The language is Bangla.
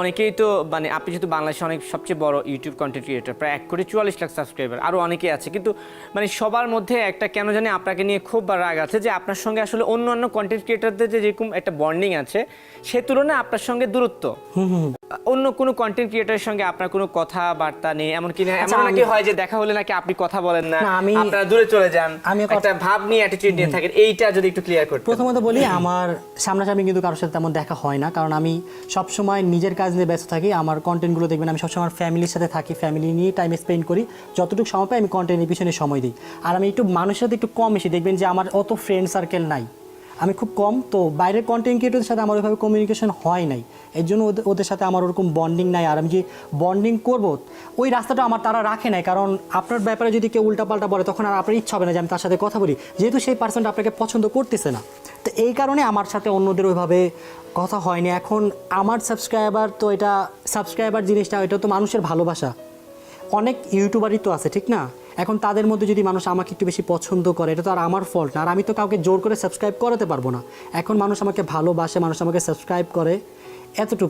অনেকেই তো মানে আপনি যেহেতু বাংলাদেশে অনেক সবচেয়ে বড় ইউটিউব কন্টেন্ট ক্রিয়েটার প্রায় এক কোটি চুয়াল্লিশ লাখ সাবস্ক্রাইবার আরও অনেকেই আছে। কিন্তু মানে সবার মধ্যে একটা কেন জানি আপনাকে নিয়ে খুব রাগ আছে যে আপনার সঙ্গে আসলে অন্য অন্য কন্টেন্ট ক্রিয়েটারদের যে যেরকম একটা বন্ডিং আছে, সে তুলনায় আপনার সঙ্গে দূরত্ব। অন্য কোনো কন্টেন্ট ক্রিয়েটরের সঙ্গে আপনার কোনো কথাবার্তা নেই? এমনকি না- আচ্ছা, এমন নাকি হয় যে দেখা হলে নাকি আপনি কথা বলেন না? না, আমি- আপনারা দূরে চলে যান। আমি একটা ভাব নিয়ে অ্যাটিটিউড নিয়ে থাকেন। এইটা যদি একটু ক্লিয়ার করতে প্রথমত বলি আমার সামনাসামনি কিন্তু কারোর সাথে তেমন দেখা হয় না কারণ আমি সবসময় নিজের কাজ নিয়ে ব্যস্ত থাকি। আমার কন্টেন্টগুলো দেখবেন আমি সবসময় আমার ফ্যামিলির সাথে থাকি। ফ্যামিলি নিয়ে টাইম স্পেন্ড করি। যতটুকু সময় পাই আমি কন্টেন্টের পিছনে সময় দিই। আর আমি একটু মানুষের সাথে একটু কম এসে দেখবেন যে আমার অত ফ্রেন্ড সার্কেল নাই। আমি খুব কম, তো বাইরের কন্টেন্ট ক্রিয়েটরদের সাথে আমার ওইভাবে কমিউনিকেশন হয় নাই। এর জন্য ওদের- সাথে আমার ওরকম বন্ডিং নাই। আর আমি যে বন্ডিং করব, ওই রাস্তাটা আমার তারা রাখে নাই। কারণ আপনার ব্যাপারে যদি কেউ উল্টাপাল্টা বলে, তখন আর আপনার ইচ্ছা হবে না যে আমি তার সাথে কথা বলি। যেহেতু সেই পার্সনটা আপনাকে পছন্দ করতেছে না। তো এই কারণে আমার সাথে অন্যদের ওইভাবে কথা হয়নি। এখন আমার সাবস্ক্রাইবার তো এটা সাবস্ক্রাইবার জিনিসটা, এটা তো মানুষের ভালোবাসা। অনেক ইউটিউবারই তো আছে, ঠিক না? এখন তাদের মধ্যে যদি মানুষ আমাকে একটু বেশি পছন্দ করে, এটা তো আর আমার ফল্ট না। আর আমি তো কাউকে জোর করে সাবস্ক্রাইব করাতে পারব না। এখন মানুষ আমাকে ভালোবাসে, মানুষ আমাকে সাবস্ক্রাইব করে। এতটুকুই।